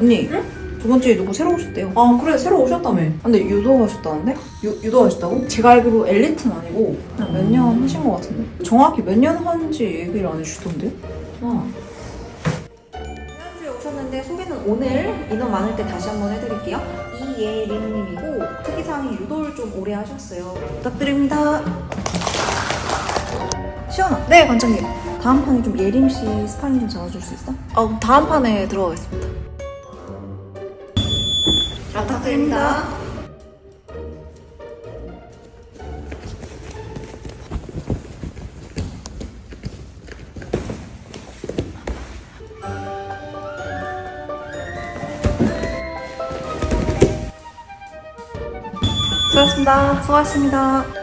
언니 저번 주에 누구 새로 오셨대요. 아 그래 새로 오셨다며. 근데 유도하셨다는데? 유, 유도하셨다고? 제가 알기로 엘리트는 아니고 그냥 몇 년 하신 것 같은데? 정확히 몇 년 한지 얘기를 안 해주시던데요? 어. 지난주에 오셨는데 소개는 오늘 인원 많을 때 다시 한번 해드릴게요. 이예림님이고 특이사항이 유도를 좀 오래 하셨어요. 부탁드립니다. 시원아. 네 관장님. 다음 판에 좀 예림 씨 스파링 좀 잡아줄 수 있어? 아 그럼 다음 판에 들어가겠습니다 잘 부탁드립니다. 수고하셨습니다. 수고하셨습니다